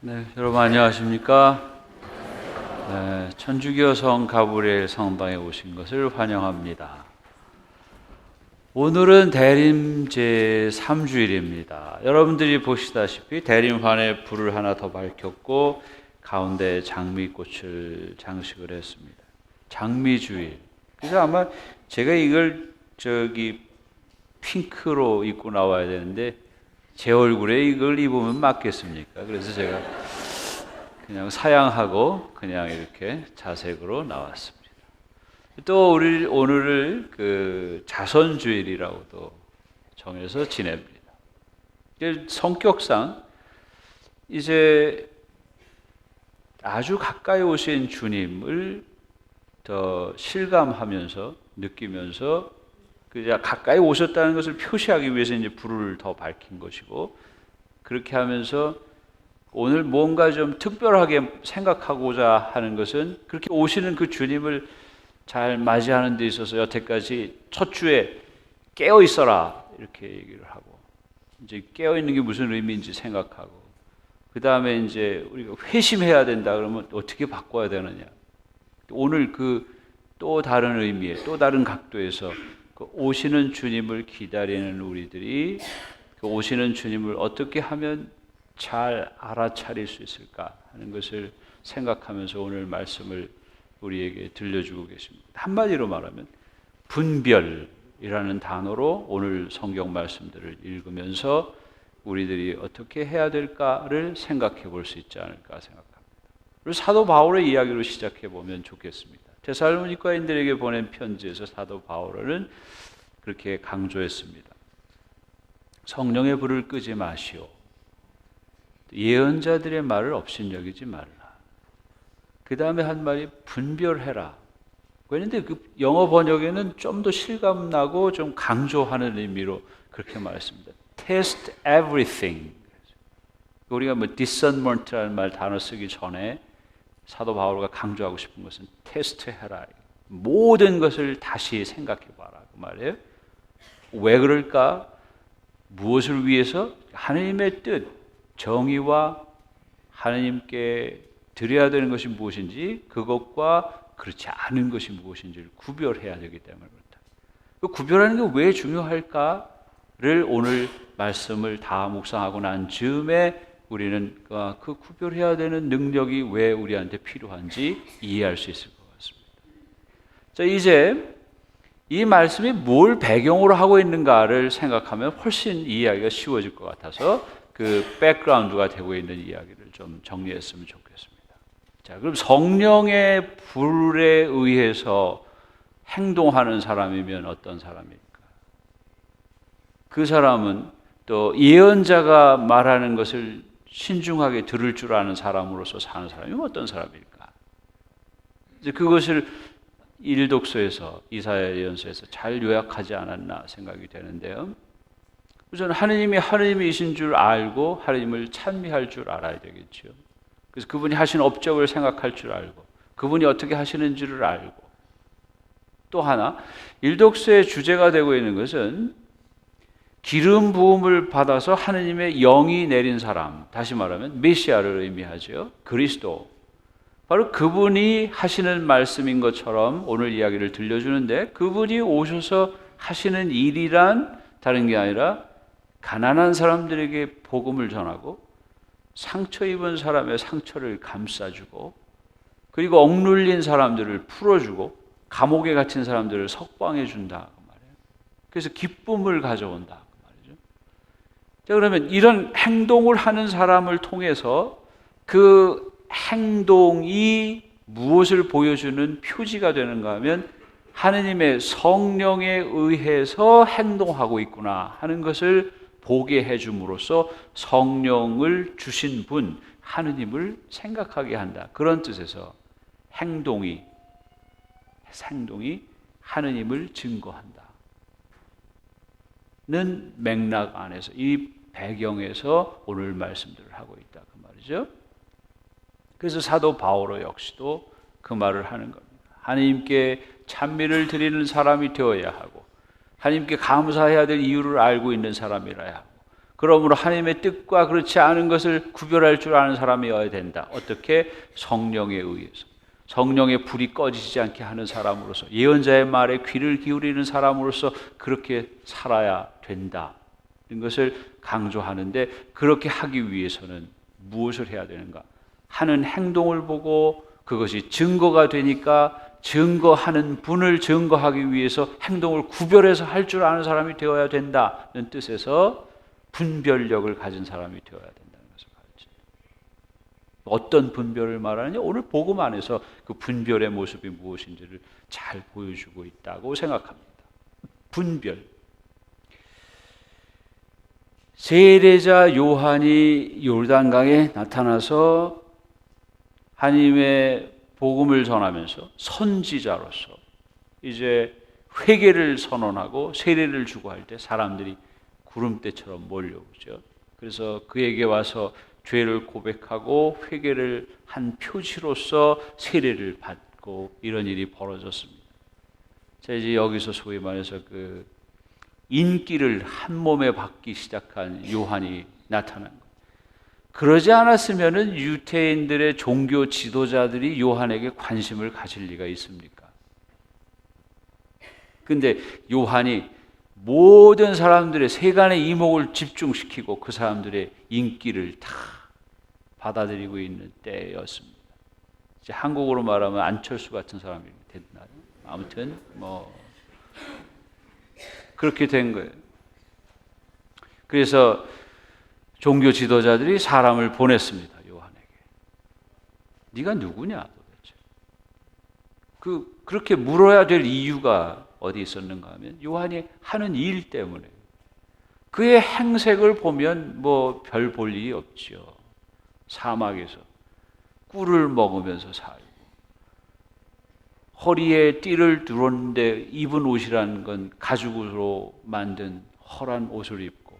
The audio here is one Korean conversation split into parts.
네, 여러분 안녕하십니까? 네, 천주교 성 가브리엘 성당에 오신 것을 환영합니다. 오늘은 대림 제 3주일입니다. 여러분들이 보시다시피 대림환에 불을 하나 더 밝혔고 가운데 장미꽃을 장식을 했습니다. 장미주일. 그래서 아마 제가 이걸 저기 핑크로 입고 나와야 되는데 제 얼굴에 이걸 입으면 맞겠습니까? 그래서 제가 그냥 사양하고 그냥 이렇게 자색으로 나왔습니다. 또 우리 오늘을 그 자선주일이라고도 정해서 지냅니다. 성격상 이제 아주 가까이 오신 주님을 더 실감하면서 느끼면서 그 가까이 오셨다는 것을 표시하기 위해서 이제 불을 더 밝힌 것이고 그렇게 하면서 오늘 뭔가 좀 특별하게 생각하고자 하는 것은 그렇게 오시는 그 주님을 잘 맞이하는 데 있어서 여태까지 첫 주에 깨어 있어라 이렇게 얘기를 하고 이제 깨어 있는 게 무슨 의미인지 생각하고 그 다음에 이제 우리가 회심해야 된다 그러면 어떻게 바꿔야 되느냐. 오늘 그 또 다른 의미의 또 다른 각도에서 그 오시는 주님을 기다리는 우리들이 그 오시는 주님을 어떻게 하면 잘 알아차릴 수 있을까 하는 것을 생각하면서 오늘 말씀을 우리에게 들려주고 계십니다. 한마디로 말하면 분별이라는 단어로 오늘 성경 말씀들을 읽으면서 우리들이 어떻게 해야 될까를 생각해 볼 수 있지 않을까 생각합니다. 사도 바울의 이야기로 시작해 보면 좋겠습니다. 데살로니가인들에게 보낸 편지에서 사도 바울은 그렇게 강조했습니다. 성령의 불을 끄지 마시오. 예언자들의 말을 업신여기지 말라. 그 다음에 한 말이 분별해라. 그런데 그 영어 번역에는 좀 더 실감나고 좀 강조하는 의미로 그렇게 말했습니다. Test everything. 우리가 뭐 discernment라는 말 단어 쓰기 전에 사도 바울가 강조하고 싶은 것은 테스트해라. 모든 것을 다시 생각해 봐라. 그 말이에요. 왜 그럴까? 무엇을 위해서? 하나님의 뜻, 정의와 하나님께 드려야 되는 것이 무엇인지 그것과 그렇지 않은 것이 무엇인지를 구별해야 되기 때문에 그렇다. 그 구별하는 게 왜 중요할까를 오늘 말씀을 다 묵상하고 난 즈음에 우리는 그 구별해야 되는 능력이 왜 우리한테 필요한지 이해할 수 있을 것 같습니다. 자, 이제 이 말씀이 뭘 배경으로 하고 있는가를 생각하면 훨씬 이해하기가 쉬워질 것 같아서 그 백그라운드가 되고 있는 이야기를 좀 정리했으면 좋겠습니다. 자, 그럼 성령의 불에 의해서 행동하는 사람이면 어떤 사람일까? 그 사람은 또 예언자가 말하는 것을 신중하게 들을 줄 아는 사람으로서 사는 사람이면 어떤 사람일까? 이제 그것을 일독서에서 이사야 예언서에서 잘 요약하지 않았나 생각이 되는데요. 우선 하느님이 하느님이신 줄 알고 하느님을 찬미할 줄 알아야 되겠죠. 그래서 그분이 하신 업적을 생각할 줄 알고 그분이 어떻게 하시는지를 알고 또 하나 일독서의 주제가 되고 있는 것은 기름 부음을 받아서 하느님의 영이 내린 사람, 다시 말하면 메시아를 의미하죠. 그리스도. 바로 그분이 하시는 말씀인 것처럼 오늘 이야기를 들려주는데 그분이 오셔서 하시는 일이란 다른 게 아니라 가난한 사람들에게 복음을 전하고 상처 입은 사람의 상처를 감싸주고 그리고 억눌린 사람들을 풀어주고 감옥에 갇힌 사람들을 석방해 준다 그. 그래서 기쁨을 가져온다. 자 그러면 이런 행동을 하는 사람을 통해서 그 행동이 무엇을 보여주는 표지가 되는가 하면 하느님의 성령에 의해서 행동하고 있구나 하는 것을 보게 해줌으로써 성령을 주신 분 하느님을 생각하게 한다. 그런 뜻에서 행동이 행동이 하느님을 증거한다. 는 맥락 안에서 이 배경에서 오늘 말씀들을 하고 있다 그 말이죠. 그래서 사도 바오로 역시도 그 말을 하는 겁니다. 하나님께 찬미를 드리는 사람이 되어야 하고 하나님께 감사해야 될 이유를 알고 있는 사람이라야 하고 그러므로 하나님의 뜻과 그렇지 않은 것을 구별할 줄 아는 사람이어야 된다. 어떻게? 성령에 의해서. 성령의 불이 꺼지지 않게 하는 사람으로서 예언자의 말에 귀를 기울이는 사람으로서 그렇게 살아야 된다. 이런 것을 강조하는데 그렇게 하기 위해서는 무엇을 해야 되는가? 하는 행동을 보고 그것이 증거가 되니까 증거하는 분을 증거하기 위해서 행동을 구별해서 할 줄 아는 사람이 되어야 된다는 뜻에서 분별력을 가진 사람이 되어야 된다는 것을 가르칩니다. 어떤 분별을 말하느냐? 오늘 복음 안에서 그 분별의 모습이 무엇인지를 잘 보여주고 있다고 생각합니다. 분별. 세례자 요한이 요르단강에 나타나서 하나님의 복음을 전하면서 선지자로서 이제 회개를 선언하고 세례를 주고 할 때 사람들이 구름대처럼 몰려오죠. 그래서 그에게 와서 죄를 고백하고 회개를 한 표지로서 세례를 받고 이런 일이 벌어졌습니다. 자 이제 여기서 소위 말해서 그 인기를 한 몸에 받기 시작한 요한이 나타난 것. 그러지 않았으면은 유태인들의 종교 지도자들이 요한에게 관심을 가질 리가 있습니까? 근데 요한이 모든 사람들의 세간의 이목을 집중시키고 그 사람들의 인기를 다 받아들이고 있는 때였습니다. 이제 한국어로 말하면 안철수 같은 사람이 됐나요? 아무튼 뭐 그렇게 된 거예요. 그래서 종교 지도자들이 사람을 보냈습니다. 요한에게. 네가 누구냐 도대체? 그 그렇게 물어야 될 이유가 어디 있었는가 하면 요한이 하는 일 때문에 그의 행색을 보면 뭐 별 볼 일이 없죠. 사막에서 꿀을 먹으면서 살고 허리에 띠를 두었는데 입은 옷이라는 건 가죽으로 만든 허란 옷을 입고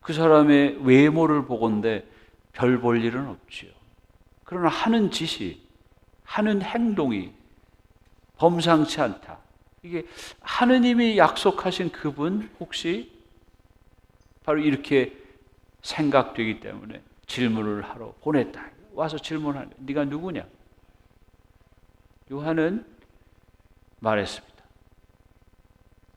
그 사람의 외모를 보건데 별 볼 일은 없지요. 그러나 하는 짓이 하는 행동이 범상치 않다. 이게 하느님이 약속하신 그분 혹시 바로 이렇게 생각되기 때문에 질문을 하러 보냈다. 와서 질문하는 네가 누구냐? 요한은 말했습니다.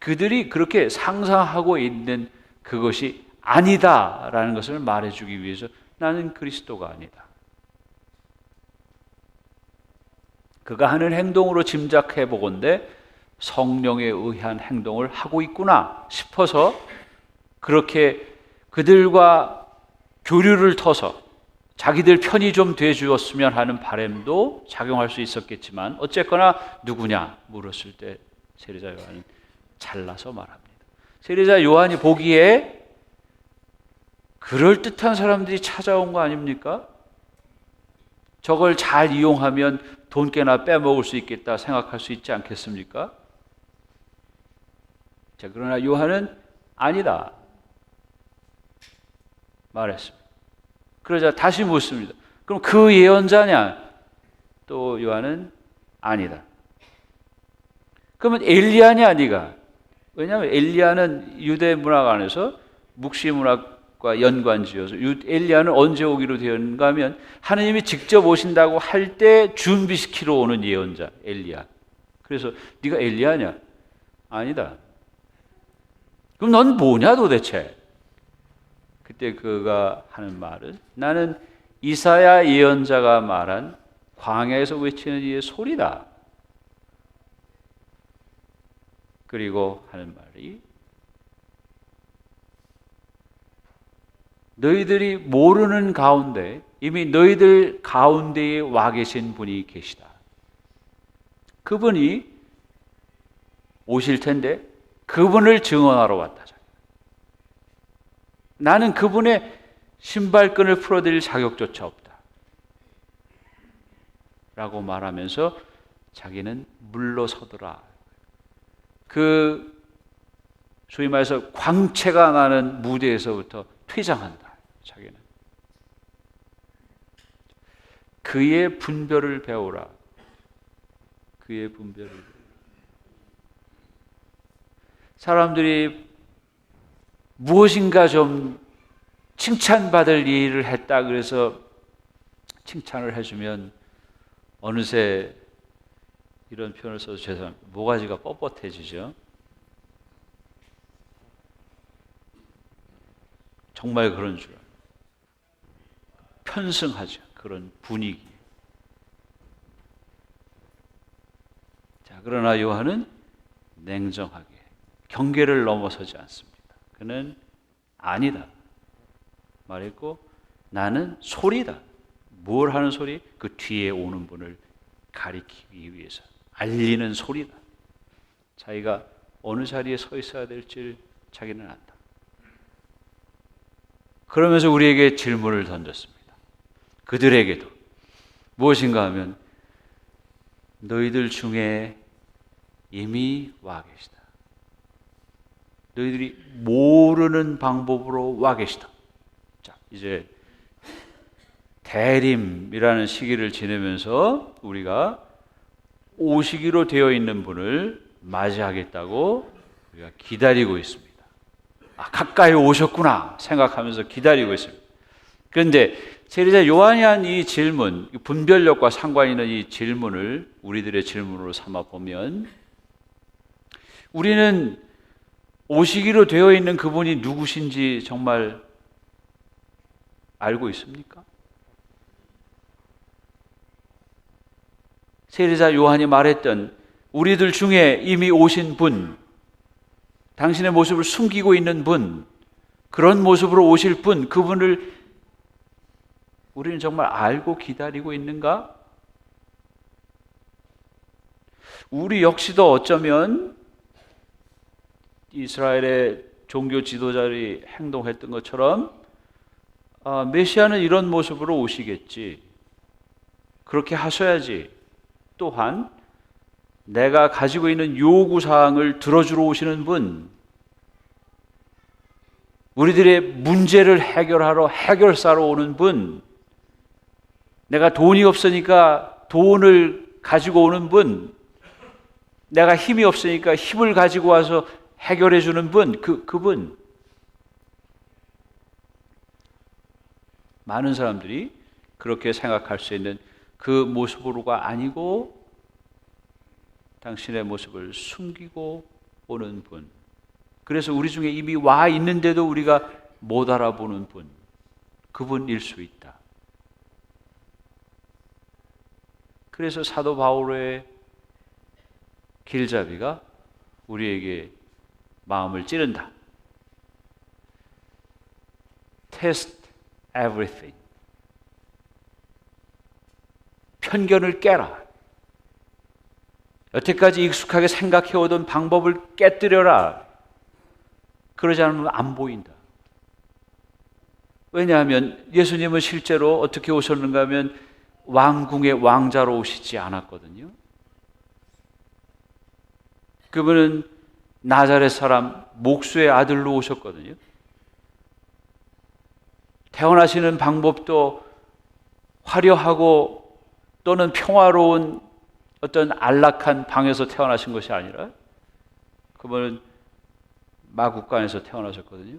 그들이 그렇게 상상하고 있는 그것이 아니다라는 것을 말해주기 위해서 나는 그리스도가 아니다. 그가 하는 행동으로 짐작해 보건데 성령에 의한 행동을 하고 있구나 싶어서 그렇게 그들과 교류를 터서 자기들 편이 좀 돼주었으면 하는 바램도 작용할 수 있었겠지만 어쨌거나 누구냐 물었을 때 세례자 요한은 잘라서 말합니다. 세례자 요한이 보기에 그럴 듯한 사람들이 찾아온 거 아닙니까? 저걸 잘 이용하면 돈 꽤나 빼먹을 수 있겠다 생각할 수 있지 않겠습니까? 자, 그러나 요한은 아니다. 말했습니다. 그러자 다시 묻습니다. 그럼 그 예언자냐? 또 요한은 아니다. 그러면 엘리야냐 네가? 왜냐하면 엘리야는 유대 문학 안에서 묵시 문학과 연관지어서 엘리야는 언제 오기로 되었는가 하면 하나님이 직접 오신다고 할 때 준비시키러 오는 예언자 엘리야. 그래서 네가 엘리야냐? 아니다. 그럼 넌 뭐냐 도대체? 그때 그가 하는 말은 나는 이사야 예언자가 말한 광야에서 외치는 이의 소리다. 그리고 하는 말이 너희들이 모르는 가운데 이미 너희들 가운데에 와 계신 분이 계시다. 그분이 오실 텐데 그분을 증언하러 왔다. 나는 그분의 신발끈을 풀어드릴 자격조차 없다. 라고 말하면서 자기는 물러서더라. 그, 소위 말해서 광채가 나는 무대에서부터 퇴장한다. 자기는. 그의 분별을 배우라. 그의 분별을. 사람들이 무엇인가 좀 칭찬받을 일을 했다 그래서 칭찬을 해주면 어느새 이런 표현을 써서 죄송합니다. 모가지가 뻣뻣해지죠. 정말 그런 줄. 편승하죠. 그런 분위기. 자, 그러나 요한은 냉정하게 경계를 넘어서지 않습니다. 그는 아니다. 말했고 나는 소리다. 뭘 하는 소리? 그 뒤에 오는 분을 가리키기 위해서 알리는 소리다. 자기가 어느 자리에 서 있어야 될지 자기는 안다. 그러면서 우리에게 질문을 던졌습니다. 그들에게도 무엇인가 하면 너희들 중에 이미 와 계시다. 너희들이 모르는 방법으로 와 계시다. 자, 이제 대림이라는 시기를 지내면서 우리가 오시기로 되어 있는 분을 맞이하겠다고 우리가 기다리고 있습니다. 아, 가까이 오셨구나 생각하면서 기다리고 있습니다. 그런데 세리자 요한이 한 이 질문, 분별력과 상관 있는 이 질문을 우리들의 질문으로 삼아 보면 우리는 오시기로 되어 있는 그분이 누구신지 정말 알고 있습니까? 세례자 요한이 말했던 우리들 중에 이미 오신 분, 당신의 모습을 숨기고 있는 분, 그런 모습으로 오실 분, 그분을 우리는 정말 알고 기다리고 있는가? 우리 역시도 어쩌면 이스라엘의 종교 지도자들이 행동했던 것처럼 아, 메시아는 이런 모습으로 오시겠지. 그렇게 하셔야지. 또한 내가 가지고 있는 요구 사항을 들어주러 오시는 분, 우리들의 문제를 해결하러 해결사로 오는 분, 내가 돈이 없으니까 돈을 가지고 오는 분, 내가 힘이 없으니까 힘을 가지고 와서 해결해 주는 분, 그, 그분. 많은 사람들이 그렇게 생각할 수 있는 그 모습으로가 아니고 당신의 모습을 숨기고 오는 분. 그래서 우리 중에 이미 와 있는데도 우리가 못 알아보는 분. 그분일 수 있다. 그래서 사도 바울의 길잡이가 우리에게 마음을 찌른다. Test everything. 편견을 깨라. 여태까지 익숙하게 생각해오던 방법을 깨뜨려라. 그러지 않으면 안 보인다. 왜냐하면 예수님은 실제로 어떻게 오셨는가 하면 왕궁의 왕자로 오시지 않았거든요. 그분은 나자렛 사람 목수의 아들로 오셨거든요. 태어나시는 방법도 화려하고 또는 평화로운 어떤 안락한 방에서 태어나신 것이 아니라 그분은 마국간에서 태어나셨거든요.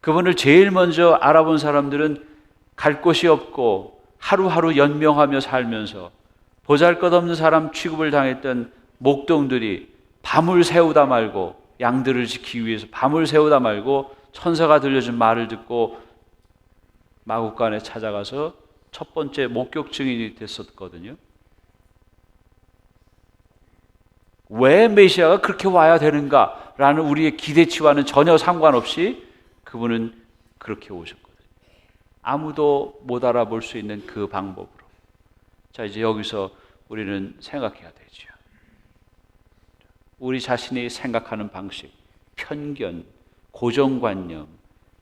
그분을 제일 먼저 알아본 사람들은 갈 곳이 없고 하루하루 연명하며 살면서 보잘 것 없는 사람 취급을 당했던 목동들이 밤을 새우다 말고 양들을 지키기 위해서 밤을 새우다 말고 천사가 들려준 말을 듣고 마국간에 찾아가서 첫 번째 목격 증인이 됐었거든요. 왜 메시아가 그렇게 와야 되는가라는 우리의 기대치와는 전혀 상관없이 그분은 그렇게 오셨거든요. 아무도 못 알아볼 수 있는 그 방법으로. 자, 이제 여기서 우리는 생각해야 되죠. 우리 자신이 생각하는 방식, 편견, 고정관념,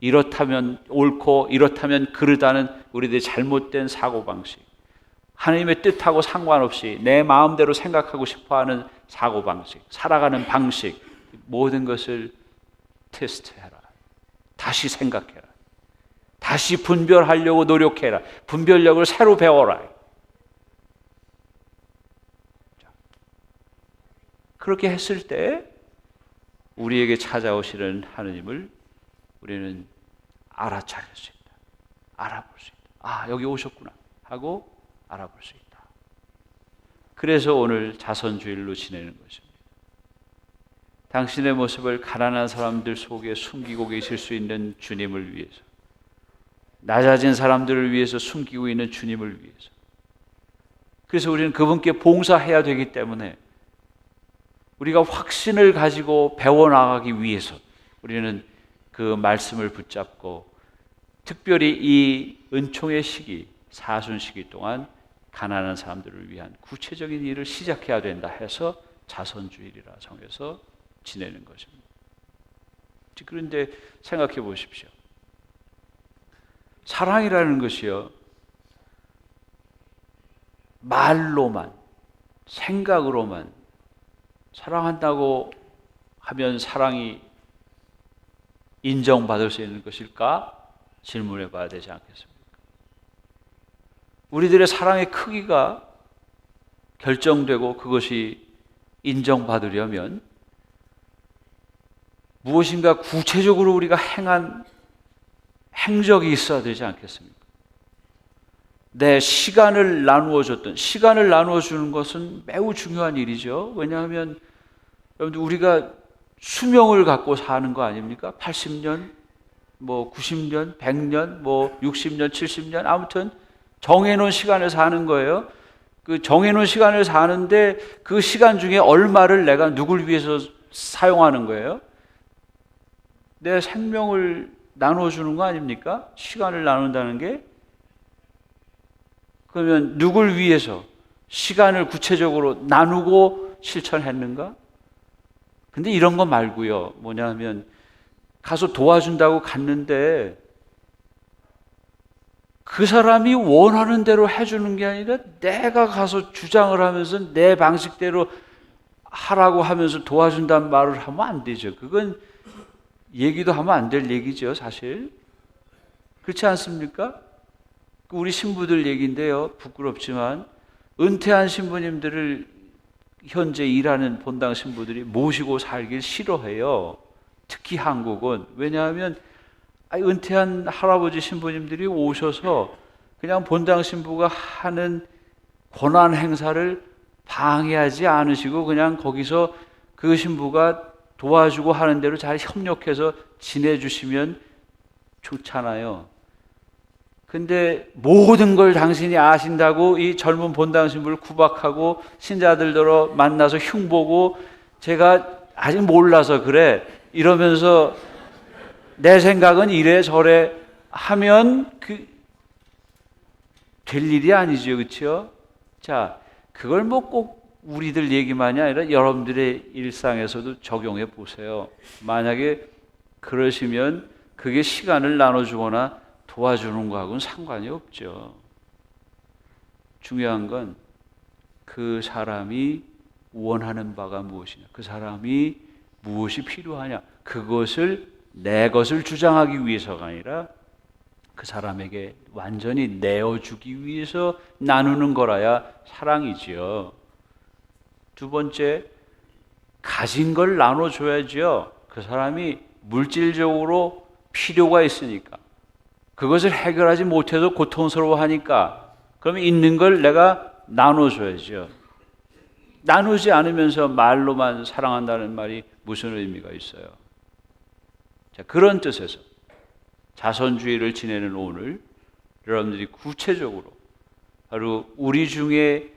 이렇다면 옳고 이렇다면 그르다는 우리들의 잘못된 사고방식. 하나님의 뜻하고 상관없이 내 마음대로 생각하고 싶어 하는 사고방식, 살아가는 방식, 모든 것을 테스트해라. 다시 생각해라. 다시 분별하려고 노력해라. 분별력을 새로 배워라. 그렇게 했을 때 우리에게 찾아오시는 하느님을 우리는 알아차릴 수 있다. 알아볼 수 있다. 아, 여기 오셨구나. 하고 알아볼 수 있다. 그래서 오늘 자선주일로 지내는 것입니다. 당신의 모습을 가난한 사람들 속에 숨기고 계실 수 있는 주님을 위해서, 낮아진 사람들을 위해서 숨기고 있는 주님을 위해서. 그래서 우리는 그분께 봉사해야 되기 때문에 우리가 확신을 가지고 배워나가기 위해서 우리는 그 말씀을 붙잡고 특별히 이 은총의 시기, 사순 시기 동안 가난한 사람들을 위한 구체적인 일을 시작해야 된다 해서 자선주일이라 정해서 지내는 것입니다. 그런데 생각해 보십시오. 사랑이라는 것이요. 말로만, 생각으로만 사랑한다고 하면 사랑이 인정받을 수 있는 것일까? 질문해 봐야 되지 않겠습니까? 우리들의 사랑의 크기가 결정되고 그것이 인정받으려면 무엇인가 구체적으로 우리가 행한 행적이 있어야 되지 않겠습니까? 내 시간을 나누어 줬던 시간을 나누어 주는 것은 매우 중요한 일이죠. 왜냐하면 여러분들 우리가 수명을 갖고 사는 거 아닙니까? 80년, 뭐 90년, 100년, 뭐 60년, 70년 아무튼 정해놓은 시간을 사는 거예요. 그 정해놓은 시간을 사는데 그 시간 중에 얼마를 내가 누굴 위해서 사용하는 거예요? 내 생명을 나눠주는 거 아닙니까? 시간을 나눈다는 게 그러면 누굴 위해서 시간을 구체적으로 나누고 실천했는가? 근데 이런 거 말고요. 뭐냐면 가서 도와준다고 갔는데 그 사람이 원하는 대로 해주는 게 아니라 내가 가서 주장을 하면서 내 방식대로 하라고 하면서 도와준다는 말을 하면 안 되죠. 그건 얘기도 하면 안 될 얘기죠, 사실. 그렇지 않습니까? 우리 신부들 얘기인데요. 부끄럽지만 은퇴한 신부님들을 현재 일하는 본당 신부들이 모시고 살길 싫어해요. 특히 한국은 왜냐하면 은퇴한 할아버지 신부님들이 오셔서 그냥 본당 신부가 하는 권한 행사를 방해하지 않으시고 그냥 거기서 그 신부가 도와주고 하는 대로 잘 협력해서 지내주시면 좋잖아요. 근데 모든 걸 당신이 아신다고 이 젊은 본당 신부를 구박하고 신자들더러 만나서 흉보고 제가 아직 몰라서 그래 이러면서 내 생각은 이래 저래 하면 그 될 일이 아니죠. 그렇죠? 자, 그걸 뭐 꼭 우리들 얘기만이 아니라 여러분들의 일상에서도 적용해 보세요. 만약에 그러시면 그게 시간을 나눠 주거나 도와주는 거하고는 상관이 없죠. 중요한 건 그 사람이 원하는 바가 무엇이냐, 그 사람이 무엇이 필요하냐, 그것을 내 것을 주장하기 위해서가 아니라 그 사람에게 완전히 내어주기 위해서 나누는 거라야 사랑이지요. 두 번째, 가진 걸 나눠줘야죠. 그 사람이 물질적으로 필요가 있으니까. 그것을 해결하지 못해도 고통스러워하니까 그러면 있는 걸 내가 나눠줘야죠. 나누지 않으면서 말로만 사랑한다는 말이 무슨 의미가 있어요? 자, 그런 뜻에서 자선주의를 지내는 오늘 여러분들이 구체적으로 바로 우리 중에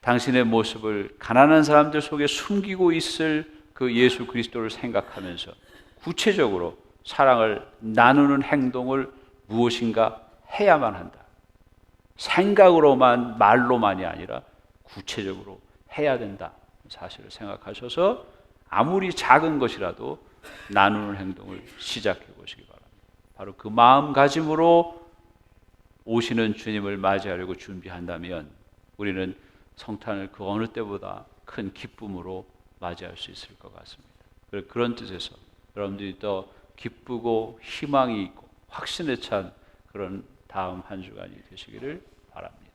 당신의 모습을 가난한 사람들 속에 숨기고 있을 그 예수 그리스도를 생각하면서 구체적으로 사랑을 나누는 행동을 무엇인가 해야만 한다. 생각으로만 말로만이 아니라 구체적으로 해야 된다. 사실을 생각하셔서 아무리 작은 것이라도 나누는 행동을 시작해 보시기 바랍니다. 바로 그 마음가짐으로 오시는 주님을 맞이하려고 준비한다면 우리는 성탄을 그 어느 때보다 큰 기쁨으로 맞이할 수 있을 것 같습니다. 그런 뜻에서 여러분들이 더 기쁘고 희망이 있고 확신에 찬 그런 다음 한 주간이 되시기를 바랍니다.